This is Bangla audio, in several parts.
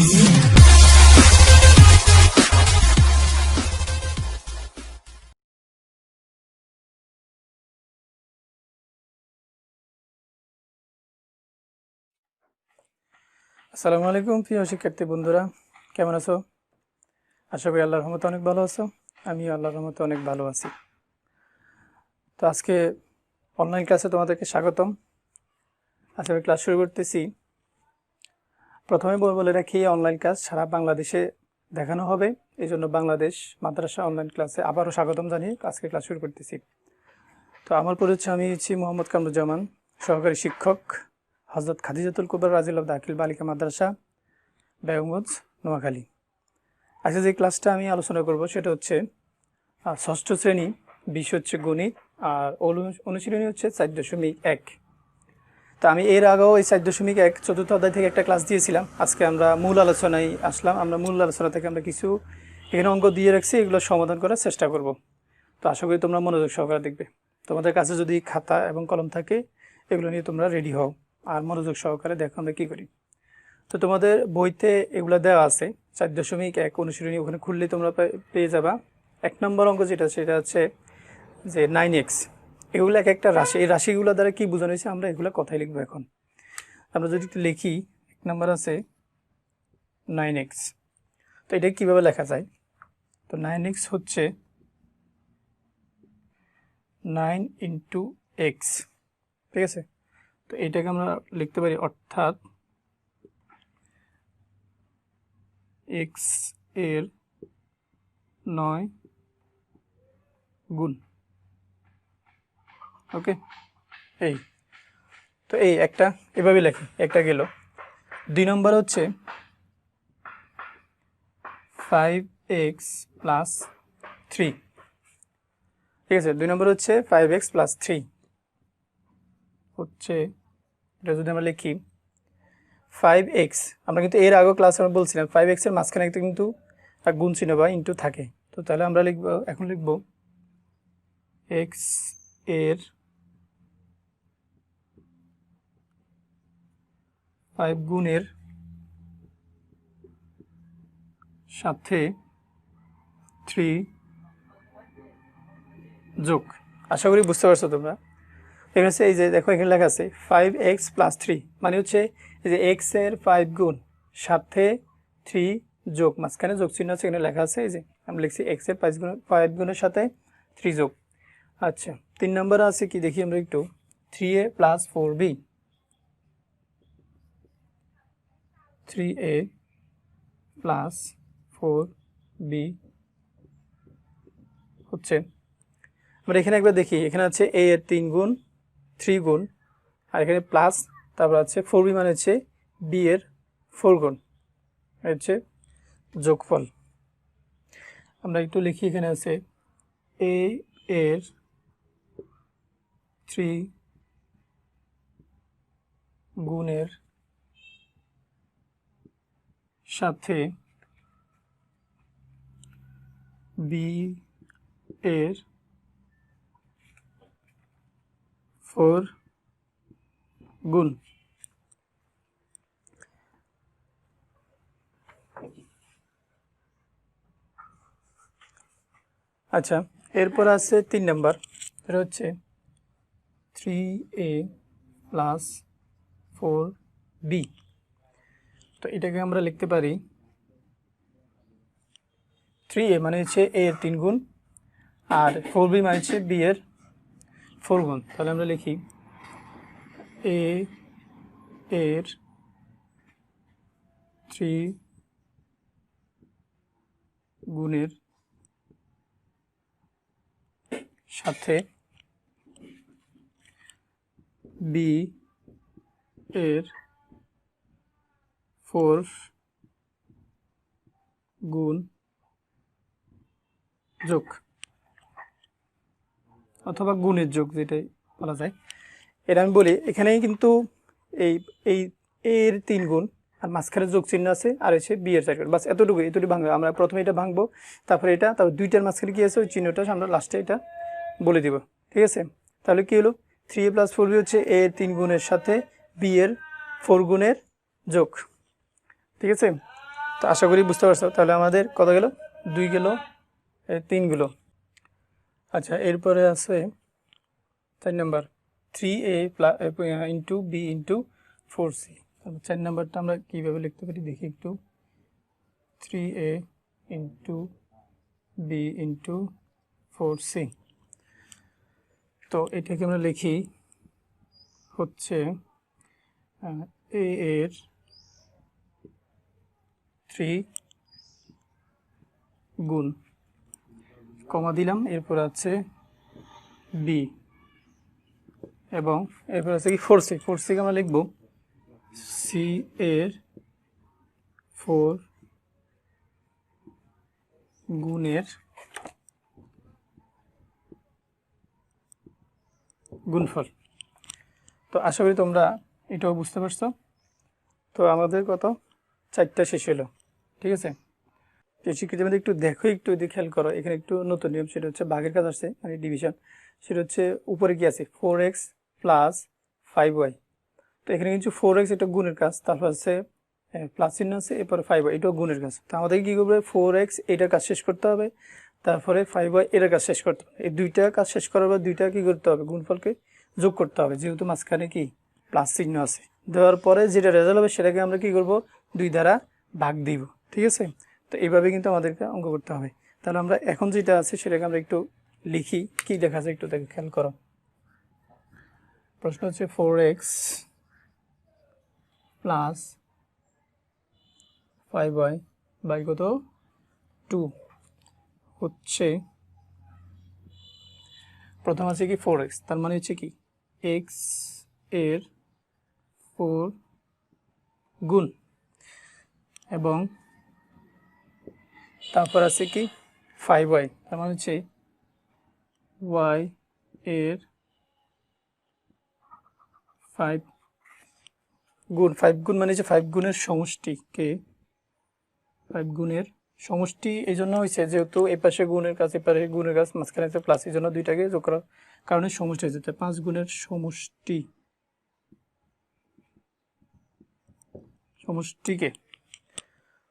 আসসালামু আলাইকুম, প্রিয় শিক্ষার্থী বন্ধুরা। কেমন আছো? আশা করি আল্লাহর রহমতে অনেক ভালো আছো। আমি আল্লাহর রহমতে অনেক ভালো আছি। তো আজকে অনলাইন ক্লাসে তোমাদেরকে স্বাগতম। আজকে আমি ক্লাস শুরু করতেছি প্রথমে বল- রাখি অনলাইন ক্লাস সারা বাংলাদেশে দেখানো হবে। এই জন্য বাংলাদেশ মাদ্রাসা অনলাইন ক্লাসে আবারও স্বাগতম জানিয়ে আজকে ক্লাস শুরু করতেছি। তো আমার পরিচয় আমি হচ্ছি মোহাম্মদ কামরুজ্জামান, সহকারী শিক্ষক, হজরত খাদিজাতুল কুবর রাজিল্লাহ দাখিল বালিকা মাদ্রাসা, বেগমগঞ্জ, নোয়াখালী। আজকে যে ক্লাসটা আমি আলোচনা করব সেটা হচ্ছে ষষ্ঠ শ্রেণি বিষয় হচ্ছে গণিত, আর অনু- অনুশীলনী হচ্ছে চার দশমিক এক। তো আমি এর আগেও এই চার দশমিক এক চতুর্থ অধ্যায় থেকে একটা ক্লাস দিয়েছিলাম। আজকে আমরা মূল আলোচনায় আসলাম। আমরা মূল আলোচনা থেকে আমরা কিছু এখানে অঙ্ক দিয়ে রাখছি, এগুলো সমাধান করার চেষ্টা করব। তো আশা করি তোমরা মনোযোগ সহকারে দেখবে। তোমাদের কাছে যদি খাতা এবং কলম থাকে, এগুলো নিয়ে তোমরা রেডি হও। আর মনোযোগ সহকারে দেখো আমরা কী করি। তো তোমাদের বইতে এগুলো দেওয়া আছে। চার দশমিক এক অনুশীলনী ওখানে খুললে তোমরা পেয়ে যাবা। এক নম্বর অঙ্ক যেটা, সেটা হচ্ছে যে নাইন এক্স এগুলো এক একটা রাশি, এই রাশিগুলো দ্বারা কি বোঝানো হয়েছে? আমরা এগুলো কথাই লিখব এখন। আমরা যদি একটু লিখি, এক নম্বর আছে নাইন এক্স তো এটা কীভাবে লেখা যায়? তো নাইন এক্স হচ্ছে নাইন ইন্টু এক্স ঠিক আছে? তো এটাকে আমরা লিখতে পারি অর্থাৎ এক্সের নয় গুণ। ওকে এই। তো এই একটা, এভাবে লেখি, একটা গেল। দুই নম্বর হচ্ছে ফাইভ এক্স প্লাস থ্রি ঠিক আছে? দুই নম্বর হচ্ছে ফাইভ এক্স প্লাস থ্রি হচ্ছে, এটা যদি আমরা লিখি ফাইভ এক্স আমরা কিন্তু এর আগেও ক্লাস আমরা বলছিলাম ফাইভ এক্সের মাঝখানে একটা কিন্তু গুণ চিহ্ন বা ইন্টু থাকে। তো তাহলে আমরা লিখব, এখন লিখব এক্সের ফাইভ গুণের সাথে থ্রি যোগ। আশা করি বুঝতে পারছ তোমরা। এখানে হচ্ছে এই যে দেখো, এখানে লেখা আছে ফাইভ এক্স প্লাস থ্রি মানে হচ্ছে এই যে এক্সের ফাইভ গুণ সাথে থ্রি যোগ, মাঝখানে যোগ চিহ্ন আছে, এখানে লেখা আছে এই যে আমি লিখছি এক্সের ফাইভ গুণ ফাইভ গুণের সাথে থ্রি যোগ। আচ্ছা তিন নম্বর আছে কি? দেখি আমরা একটু। Three A plus four B three A plus four B হচ্ছে। আমরা এখানে একবার দেখি, এখানে আছে এ এর তিন গুণ, থ্রি গুণ, আর এখানে প্লাস, তারপর আছে ফোর বি মানে হচ্ছে বি এর ফোর গুণ হচ্ছে যোগফল। আমরা একটু লিখি, এখানে আছে এ এর থ্রি গুণের সাথে বি এর ফোর গুণ। আচ্ছা এরপর আছে তিন নাম্বার। এটা হচ্ছে three A plus four B তো এটাকে আমরা লিখতে পারি থ্রি এ মানে হচ্ছে এ এর তিন গুণ আর ফোর বি মানে হচ্ছে বি এর ফোর গুণ। তাহলে আমরা লিখি এ এর থ্রি গুণের সাথে বি এর ফোর গুণ যোগ, অথবা গুণের যোগ যেটাই বলা যায়। এটা আমি বলি, এখানেই কিন্তু এই এই, এর তিন গুণ আর মাঝখানে যোগ চিহ্ন আছে আর হচ্ছে বি এর চার গুণ বাস এতটুকু এতটুকু ভাঙবো। আমরা প্রথমে এটা ভাঙবো, তারপরে এটা, তারপর দুইটার মাঝখানে কি আছে? ওই চিহ্নটা আমরা লাস্টে এটা বলে দিব। ঠিক আছে? তাহলে কি হলো? Three A plus four B হচ্ছে এ এর তিন গুণের সাথে বি এর ফোর গুণের যোগ। ঠিক আছে? তো আশা করি বুঝতে পারছ। তাহলে আমাদের কত গেল? দুই গেল তিন গেল। আচ্ছা এরপরে আছে চার number. Three A into B into four C চার নাম্বারটা আমরা কীভাবে লিখতে পারি? দেখি একটু। Three A into B into four C তো এটাকে আমরা লিখি হচ্ছে এ এর থ্রি গুণ কমা দিলাম, এরপর আছে বি এবং এরপর আছে কি ফোর সি ফোর সিকে আমরা লিখব সি এর ফোর গুণের গুণফল। তো আশা করি তোমরা এটাও বুঝতে পারছ। তো আমাদের কত? চারটা শেষ হলো। ঠিক আছে? তো শিক্ষার্থী মধ্যে একটু দেখো, একটু যদি খেয়াল করো। এখানে একটু নতুন নিয়ম, সেটা হচ্ছে ভাগের কাজ আসছে মানে ডিভিশন সেটা হচ্ছে উপরে কি আছে? Four X plus five Y তো এখানে কিন্তু ফোর এক্স একটা গুণের কাজ, তারপর আছে প্লাস চিহ্ন আছে, এরপরে ফাইভ ওয়াই এটাও গুণের কাজ। তো আমাদের কী করবে? ফোর এক্স এটার কাজ শেষ করতে হবে, তারপরে ফাইভ ওয়াই এটার কাজ শেষ করতে হবে। এই দুইটা কাজ শেষ করার পর দুইটা কী করতে হবে? গুণফলকে যোগ করতে হবে। যেহেতু মাঝখানে কি? প্লাস চিহ্ন আছে। দেওয়ার পরে যেটা রেজাল্ট হবে, সেটাকে আমরা কী করব? দুই দ্বারা ভাগ দিব। ঠিক আছে? তো এইভাবে কিন্তু আমাদেরকে অঙ্ক করতে হবে। তাহলে আমরা এখন যেটা আছে সেটাকে আমরা একটু লিখি। কি দেখা যায় একটু দেখে খেয়াল করো। প্রশ্ন হচ্ছে four X plus five Y by কত? টু হচ্ছে প্রথম আছে কি ফোর এক্স তার মানে হচ্ছে কি এক্সের ফোর গুণ। এবং তারপর আছে কি? ফাইভ ওয়াই তার মানে হচ্ছে ওয়াই এর ফাইভ গুণ ফাইভ গুণ মানে হচ্ছে ফাইভ গুণের সমষ্টিকে ফাইভ গুণের সমষ্টি এই জন্য হয়েছে যেহেতু এই পাশে গুণের কাজ এপারে গুণের কাজ, মাঝখানে আছে প্লাস এই জন্য দুইটাকে যোগ করার কারণে সমষ্টি হয়েছে। তাই পাঁচ গুণের সমষ্টি, সমষ্টিকে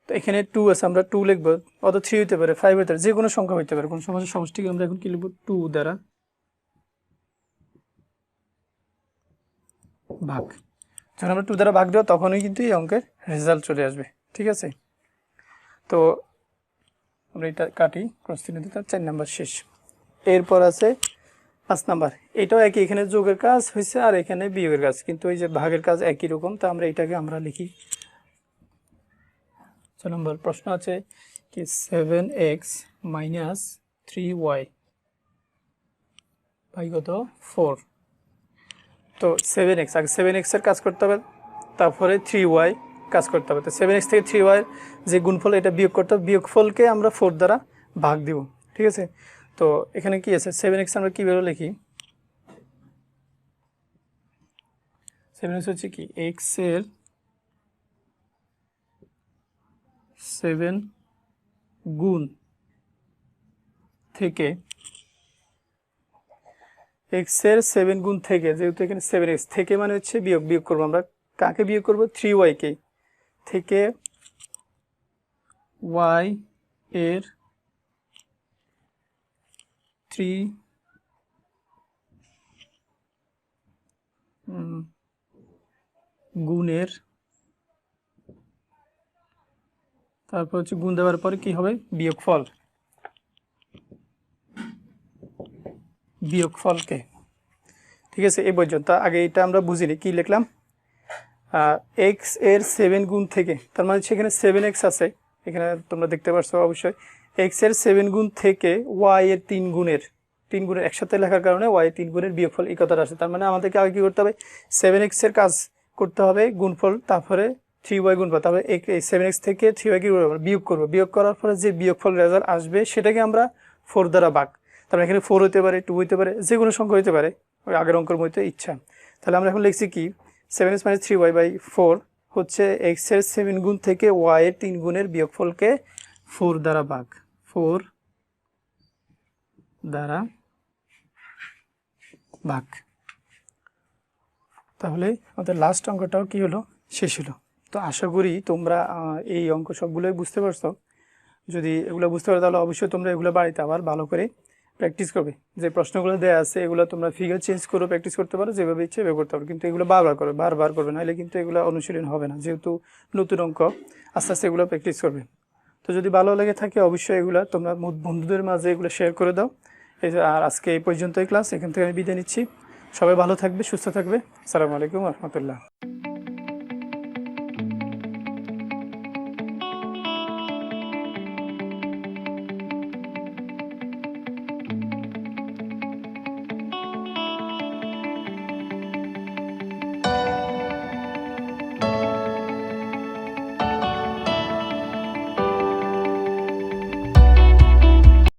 তো এখানে টু আছে, আমরা টু লিখব অত থ্রি হইতে পারে ফাইভ হইতে পারে, যে কোনো সংখ্যা হইতে পারে, কোন সমস্যার সমষ্টিকে আমরা এখন কি লিখব? টু দ্বারা ভাগ। যখন আমরা টু দ্বারা ভাগ দেবো, তখনই কিন্তু এই অঙ্কের রেজাল্ট চলে আসবে, ঠিক আছে? তো আমরা এটা কাটি দিতে চার নাম্বার শেষ। এরপর আছে পাঁচ নাম্বার এটাও একই, এখানে যোগের কাজ হয়েছে আর এখানে বিয়োগের কাজ, কিন্তু ওই যে ভাগের কাজ একই রকম, তা আমরা এটাকে আমরা লিখি ছ নম্বর প্রশ্ন আছে কি seven X minus three Y by কত? ফোর তো সেভেন এক্স আগে সেভেন এক্সের কাজ করতে হবে, তারপরে থ্রি ওয়াই কাজ করতে হবে। তো সেভেন এক্স থেকে থ্রি ওয়াই যে গুণফল, এটা বিয়োগ করতে হবে। বিয়োগফলকে আমরা ফোর দ্বারা ভাগ দিব, ঠিক আছে? তো এখানে কি আছে? সেভেন এক্স আমরা কীভাবে লিখি? সেভেন এক্স হচ্ছে কি? এক্সের সেভেন গুণ থেকে এক্সের সেভেন গুণ থেকে, যেহেতু এখানে সেভেন এক্স, থেকে মানে হচ্ছে বিয়োগ বিয়োগ করব আমরা। কাকে বিয়োগ করব? থ্রি ওয়াইকে থেকে ওয়াই এর থ্রি গুণের তারপর হচ্ছে গুণ দেওয়ার পরে কি হবে? বিয়োগ ফল বিয়োগ ফলকে ঠিক আছে এই পর্যন্ত। আগে এটা আমরা বুঝিনি, কি লিখলাম? এক্সের সেভেন গুণ থেকে, তার মানে এখানে সেভেন এক্স আছে, এখানে তোমরা দেখতে পাচ্ছ অবশ্যই। এক্সের সেভেন গুণ থেকে ওয়াই এর তিন গুণের তিন গুণের একসাথে লেখার কারণে ওয়াই তিন গুণের বিয়োগফল এই কথাটা আসে। তার মানে আমাদেরকে আগে কী করতে হবে? সেভেন এক্সের কাজ করতে হবে, গুণফল, তারপরে থ্রি ওয়াই গুণফল তারপরে সেভেন এক্স থেকে থ্রি ওয়াই কি করব? বিয়োগ করব। বিয়োগ করার পরে যে বিয়োগফল রেজাল্ট আসবে, সেটাকে আমরা ফোর দ্বারা ভাগ। তার মানে এখানে ফোর হতে পারে টু হতে পারে, যে কোনো সংখ্যা হতে পারে। ওই আগের অঙ্কের মধ্যে ইচ্ছা। তাহলে আমরা এখন লিখছি কি? Seven X minus three Y by four হচ্ছে এক্সের সেভেন গুণ থেকে ওয়াই এর তিন গুণের বিয়োগফলকে ফোর দ্বারা ভাগ। ফোর দ্বারা ভাগ। তাহলে আমাদের লাস্ট অঙ্কটাও কি হলো? শেষ হলো। তো আশা করি তোমরা এই অঙ্ক সবগুলোই বুঝতে পারছ। যদি এগুলো বুঝতে পারো, তাহলে অবশ্যই তোমরা এগুলো বাড়িতে আবার ভালো করে প্র্যাকটিস করবে। যে প্রশ্নগুলো দেওয়া আছে, এগুলো তোমরা ফিগার চেঞ্জ করে প্র্যাকটিস করতে পারো, যেভাবে ইচ্ছে এভাবে করতে পারো। কিন্তু এগুলো বারবার করবে বারবার করবে, নাহলে কিন্তু এগুলো অনুশীলন হবে না, যেহেতু নতুন অঙ্ক আস্তে আস্তে এগুলো প্র্যাকটিস করবে। তো যদি ভালো লেগে থাকে, অবশ্যই এগুলো তোমরা বন্ধুদের মাঝে এগুলো শেয়ার করে দাও। আর আজকে এই পর্যন্তই ক্লাস এখান থেকে আমি বিদায় নিচ্ছি। সবাই ভালো থাকবে, সুস্থ থাকবে। আসসালামু আলাইকুম রহমতুল্লাহ।